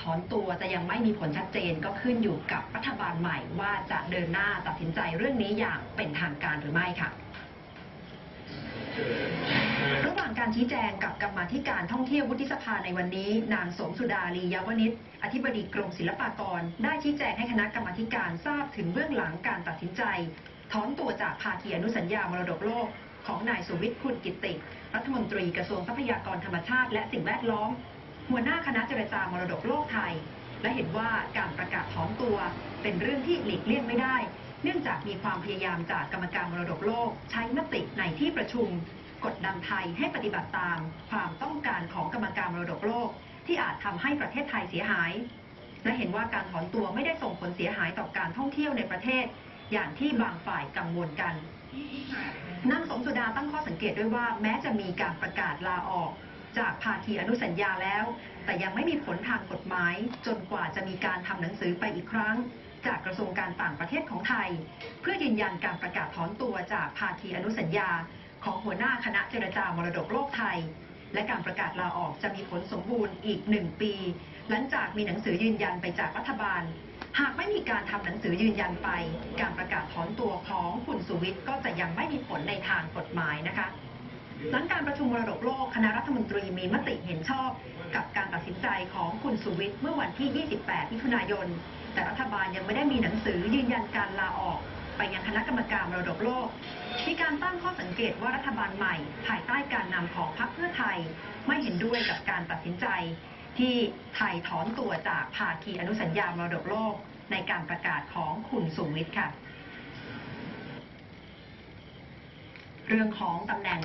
ถอนตัวจะยังไม่มีผลชัดเจนก็ขึ้นอยู่กับรัฐบาลใหม่ว่าจะเดินหน้าตัดสินใจเรื่องนี้อย่างเป็นทางการหรือไม่ค่ะระหว่างการชี้แจงกับกรรมาธิการท่องเที่ยววุฒิสภาในวันนี้ นางสมสุดาลียาวนิชอธิบดีกรมศิลปากร ได้ชี้แจงให้คณะกรรมาธิการทราบถึงเบื้องหลังการตัดสินใจถอนตัวจากภาคีอนุสัญญามรดกโลกของนายสุวิทย์คุณกิติ รัฐมนตรีกระทรวงทรัพยากรธรรมชาติและสิ่งแวดล้อม หัวหน้าคณะเจรจามรดกโลกไทย และเห็นว่าการประกาศถอนตัวเป็นเรื่องที่หลีกเลี่ยงไม่ได้ เนื่องจากมีความพยายามจากกรรมการมรดกโลก ใช้มติในที่ประชุม กดดันไทยให้ปฏิบัติตาม ความต้องการของกรรมการมรดกโลก ที่อาจทำให้ประเทศไทยเสียหาย และเห็นว่าการถอนตัวไม่ได้ส่งผลเสียหายต่อการท่องเที่ยวในประเทศ อย่างที่บางฝ่ายกังวลกันนางสมสุดาตั้งข้อสังเกตด้วยว่าแม้จะมีการประกาศลาออก จากภาคีอนุสัญญาแล้ว แต่ยังไม่มีผลทางกฎหมาย จนกว่าจะมีการทำหนังสือไปอีกครั้ง จากกระทรวงการต่างประเทศของไทย เพื่อยืนยันการประกาศถอนตัวจากภาคีอนุสัญญา ของหัวหน้าคณะเจรจามรดกโลกไทย และการประกาศลาออกจะมีผลสมบูรณ์อีกหนึ่งปี หลังจากมีหนังสือยืนยันไปจากรัฐบาลหากไม่มีการทำหนังสือยืนยันไป การประกาศถอนตัวของคุณสุวิทย์ก็จะยังไม่มีผลในทางกฎหมายนะคะ หลังการประชุมมรดกโลกคณะรัฐมนตรีมีมติเห็นชอบ กับการตัดสินใจของคุณสุวิทย์เมื่อวันที่ 28 มิถุนายน แต่รัฐบาลยังไม่ได้มีหนังสือยืนยันการลาออก ไปยังคณะกรรมการมรดกโลก มีการตั้งข้อสังเกตว่ารัฐบาลใหม่ ภายใต้การนำของพรรคเพื่อไทย ไม่เห็นด้วยกับการตัดสินใจ ที่ไทยถอนตัวจากภาคีอนุสัญญามรดกโลก ในการประกาศของคุณสุวิทย์ค่ะ เรื่องของตำแหน่ง